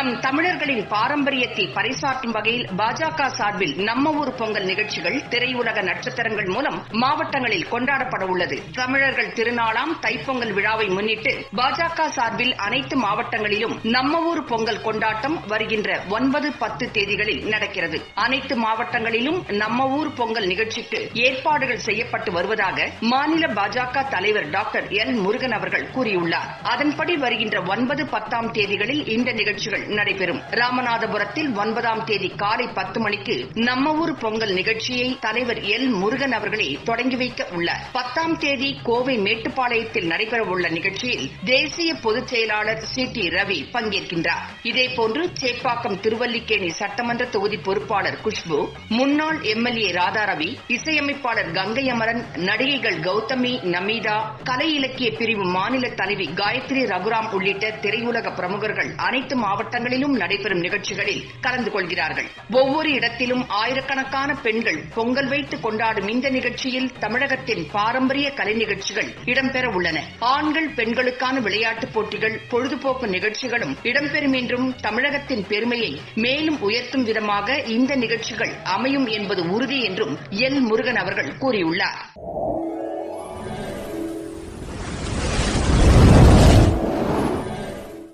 நம் தமிழர்களின் பாரம்பரியத்தை பறைசாற்றும் வகையில் பாஜக சார்பில் நம்ம ஊர் பொங்கல் நிகழ்ச்சிகள் திரையுலக நட்சத்திரங்கள் மூலம் மாவட்டங்களில் கொண்டாடப்பட உள்ளது. தமிழர்கள் திருநாளாம் தைப்பொங்கல் விழாவை முன்னிட்டு பாஜக சார்பில் அனைத்து மாவட்டங்களிலும் நம்ம ஊர் பொங்கல் கொண்டாட்டம் வருகின்ற ஒன்பது பத்து தேதிகளில் நடக்கிறது. அனைத்து மாவட்டங்களிலும் நம்ம ஊர் பொங்கல் நிகழ்ச்சிக்கு ஏற்பாடுகள் செய்யப்பட்டு வருவதாக மாநில பாஜக தலைவர் டாக்டர் எல் முருகன் அவர்கள் கூறியுள்ளார். அதன்படி வருகின்ற ஒன்பது பத்தாம் தேதிகளில் இந்த நிகழ்ச்சிகள் நடைபெறும். ராமநாதபுரத்தில் ஒன்பதாம் தேதி காலை பத்து மணிக்கு நம்ம ஊர் பொங்கல் நிகழ்ச்சியை தலைவர் எல் முருகன் அவர்களே தொடங்கி வைக்க உள்ளார். பத்தாம் தேதி கோவை மேட்டுப்பாளையத்தில் நடைபெறவுள்ள நிகழ்ச்சியில் தேசிய பொதுச் செயலாளர் சி டி ரவி பங்கேற்கின்றார். இதேபோன்று சேப்பாக்கம் திருவல்லிக்கேணி சட்டமன்ற தொகுதி பொறுப்பாளர் குஷ்பு முன்னாள் எம்எல்ஏ ராதாரவி இசையமைப்பாளர் கங்கை அமரன் நடிகைகள் கௌதமி நமீதா கலை இலக்கிய பிரிவு மாநில தலைவி காயத்ரி ரகுராம் உள்ளிட்ட திரையுலக பிரமுகர்கள் அனைத்து மாவட்ட மாவட்டங்களிலும் நடைபெறும் நிகழ்ச்சிகளில் கலந்து கொள்கிறார்கள். ஒவ்வொரு இடத்திலும் ஆயிரக்கணக்கான பெண்கள் பொங்கல் வைத்து கொண்டாடும் இந்த நிகழ்ச்சியில் தமிழகத்தின் பாரம்பரிய கலை நிகழ்ச்சிகள் இடம்பெற உள்ளன. ஆண்கள் பெண்களுக்கான விளையாட்டுப் போட்டிகள் பொழுதுபோக்கு நிகழ்ச்சிகளும் இடம்பெறும் என்றும் தமிழகத்தின் பெருமையை மேலும் உயர்த்தும் விதமாக இந்த நிகழ்ச்சிகள் அமையும் என்பது உறுதி என்றும் எல் முருகன் அவர்கள் கூறியுள்ளார்.